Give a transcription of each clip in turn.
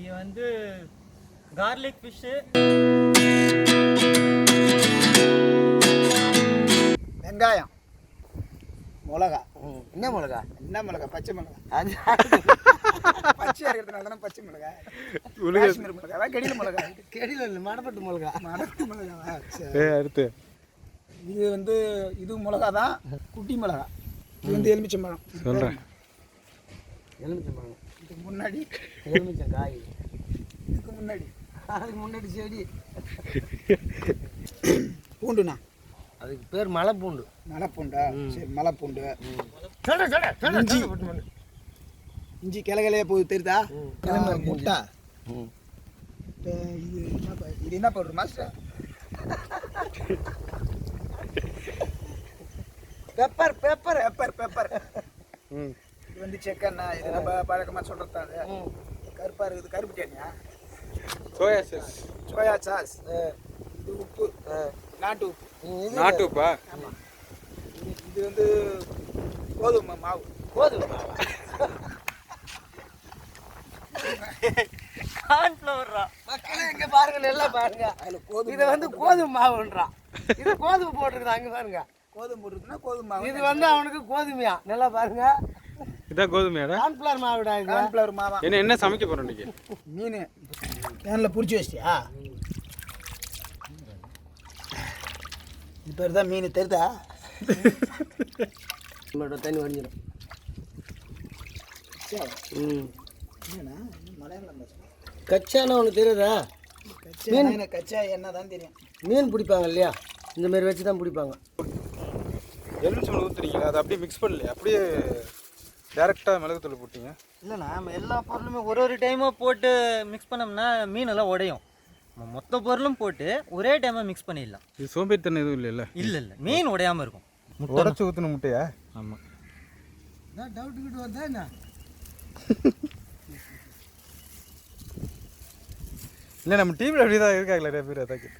இன்னைக்கு வந்து garlic fish வெங்காயம். மிளகா. என்ன மிளகா? என்ன மிளகா? பச்சை மிளகா. அது பச்சையாக இருக்கிறதுனால தானே பச்சை மிளகா? காஷ்மீர் மிளகாவா கெடில மிளகா. கெடியில் இல்லை மடப்பட்டு மிளகா. மடக்கு மிளகாவா அடுத்து. இது வந்து இது மிளகா தான் குட்டி மிளகா. இது வந்து எலுமிச்சம்பழம். சொல்கிறேன் எலுமிச்சம் பழம் இதுக்கு முன்னாடி. எலுமிச்சம் காய் இதுக்கு முன்னாடி. அதுக்கு முன்னாடி செடி. பூண்டுண்ணா? அதுக்கு பேர் மலை பூண்டு மலைப்பூண்டா சரி மலைப்பூண்டு. சொல்ற சொல்ற இஞ்சி. இஞ்சி கிளகிளையே போகுது தெரியுதா? கிளம்பு முட்டை? இது என்ன இது என்ன பவுடர் மாஸ்டர்? பெப்பர் பெப்பர் செக்கண்ணா இது நம்ம பழக்கமாக சொல்கிறது தான் அது. கருப்பாக இருக்குது. கருப்பு டேனியா சோயா சாஸ் சோயா சாஸ் இது உப்பு. நாட்டு உப்பு. நாட்டு உப்பா? இது- இது வந்து கோதுமை மாவு. கோதுமை கார்ன்ஃப்ளவர்ரா மக்களே இங்க பாருங்க நல்லா பாருங்க. அதில் கோதுமை இதை வந்து கோதுமை மாவுன்றான் இது கோதுமை போட்டிருக்குது அங்க பாருங்க. கோதுமை போட்டுருக்குன்னா கோதுமை மாவு இது வந்து அவனுக்கு கோதுமையா? நல்லா பாருங்க. இதான் கோதுமையாடா? கான்ஃபிளவர் மாவுடா இது. கார்ன்ஃப்ளவர் மாவா. என்ன என்ன சமைக்க போகிறோம் இன்னைக்கு? மீன். கேனில் பிடிச்சி வச்சிட்டியா? இது பேர் தான் மீன் தெரியுதா நம்மளோட தண்ணி வடிஞ்சிடும் ம். என்னண்ணா? மலையாளம் கச்சானா உனக்கு தெரியுதா? கச்சா எனக்கு கச்சா என்ன தான் தெரியும். மீன் பிடிப்பாங்க இல்லையா? இந்த மாதிரி வச்சு தான் பிடிப்பாங்க. எலுமிச்சம்பழம் ஊற்றுறீங்களா அதை அப்படியே மிக்ஸ் பண்ணலையா? அப்படியே டேரெக்டாக மிளகுத்தூள் போட்டீங்க? இல்லைண்ணா நம்ம எல்லா பொருளுமே ஒரு ஒரு டைமாக போட்டு மிக்ஸ் பண்ணோம்னா மீனெல்லாம் உடையும். நம்ம மொத்த பொருளும் போட்டு ஒரே டைமாக மிக்ஸ் பண்ணிடலாம். இது சோம்பேறித்தனம் எதுவும் இல்லைல்ல? இல்லை இல்லை. மீன் உடையாமல் இருக்கும். முட்டை உடச்சி ஊற்றின முட்டையா? ஆமாம் டவுட் கிட்ட வந்தா என்ன? இல்லை நம்ம டீமில் அப்படி தான் இருக்காங்களே நிறைய பேர் அதான் கேட்டு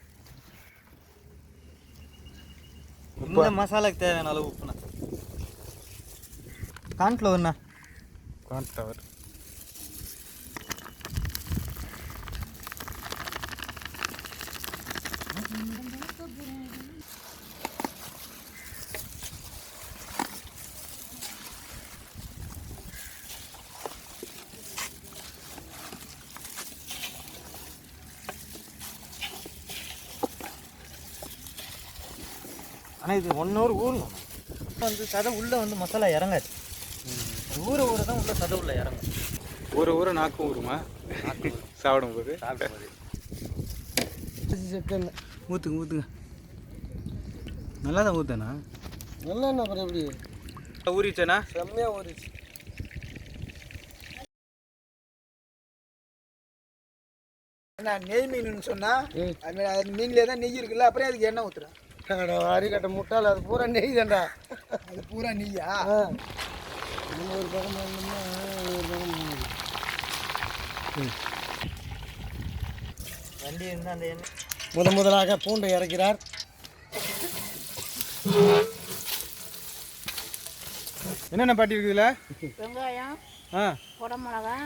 இந்த மசாலாக்கு தேவையான அளவு உப்புண்ணா. கார்ன்ஃப்ளவர்ண்ணா கான்ஃப்ளவர் ஆனால் இது ஒன் ஹவர் ஊறணும் வந்து சதை உள்ளே வந்து மசாலா இறங்காது ஊற ஊற தான் உள்ள சதை உள்ள இறங்கும். ஒரு ஊரை நாக்கும் ஊருமா? சாப்பிடும்போது? செகண்ட் ஊற்றுங்க ஊற்றுங்க நல்லா தான் ஊற்றண்ணா நல்லா என்ன அப்புறம் எப்படி? ஊறிச்சேண்ணா செம்மையாக ஓடிச்சு என்ன நெய் மீனுன்னு சொன்னா அது மீன்லேயே தான் நெய் இருக்குல்ல அப்புறம் அதுக்கு எண்ணெய் ஊற்றுறேன் அரிக்கட்டை முட்டாள் அது பூரா நெய் தான்டா அது பூரா நெய்யா. நம்ம ஒரு பக்கம் பண்ணோம்னா ஒரு பக்கம். வண்டி இருந்தால் அந்த எண்ணெய் முத முதலாக பூண்டை இறக்கிறார். என்னென்ன பாட்டி இருக்குதுல வெங்காயம் ஆ. குடமிளகா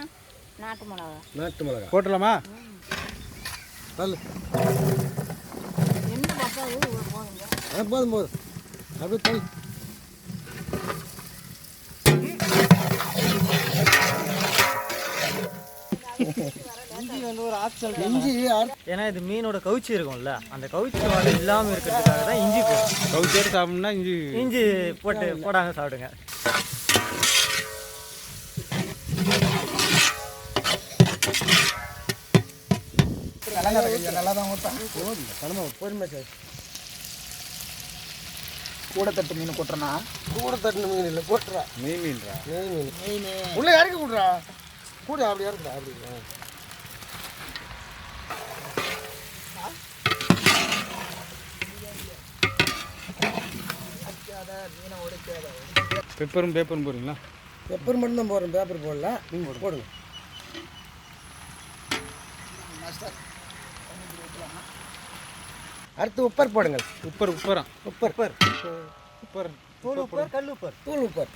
நாட்டு மிளகா. நாட்டு மிளகா. போட்டுடலாமா? பல்லு என்ன ஆ போதும் போதும். அப்படியே தள்ளு. இஞ்சி ஏன்னா இது மீனோட கவுச்சி இருக்கும்ல அந்த கவுச்சி வாடை இல்லாமல் இருக்கிறதுக்காக தான் இஞ்சி கவுச்சோடு சாப்பிட்ணும்னா இஞ்சி இஞ்சி போட்டு போடாங்க சாப்பிடுங்க. நல்லா தான் கனமா பொறுமை சார். கூட தட்டு மீன் கொட்டுறனா கூட தட்டின மீன் இல்லை போட்டுறா நெய் மீன்ரா நெய் மீன். மீன். உள்ளே இறக்கி விட்றா கூட அப்படி இறக்குடா அப்படி பெப்பரும் பேப்பரும் போடுறீங்களா? பெப்பர் மட்டும் தான் போடுறோம் பேப்பர் போடல. நீங்கள் போடுங்க. அடுத்து உப்பர் போடுங்கள் உப்பர் உப்பரம் உப்பர். உப்பர். உப்பர் தூள் உப்பர் கல் உப்பர். தூள் உப்பர்.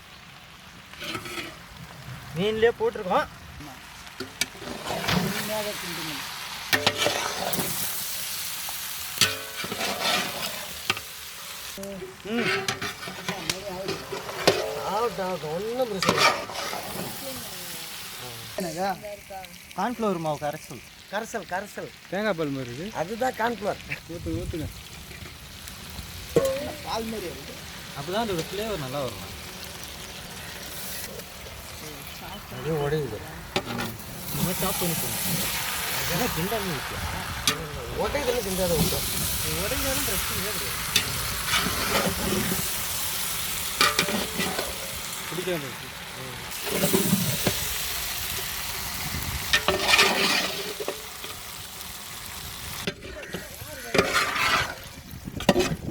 மீன்லேயே போட்டிருக்கோம் மீன் உடையாத கிண்டணும் ஆகட்டும் ஆகட்டும் ஒன்றும் பிரச்சனை என்னக்கா கார்ன்ஃப்ளவர் மாவு கரைச்சல் கரைசல் கரைசல். தேங்காய் பால் மாதிரி இருக்கு. அதுதான் கான்ஃப்ளவர் ஊற்றுங்க ஊற்றுங்க பால் மாதிரி அப்போ தான் அதோட ஃப்ளேவர் நல்லா வரும். அப்படியே உடையுது. இனிமேல் சாப் பண்ணி போகணும் அதெல்லாம் கிண்டாமல் இருக்கு உடையுதுன்னு திண்டாத விட்டோம் உடைஞ்சாலும் பிரச்சனையே கிடையாது. பிடிக்காது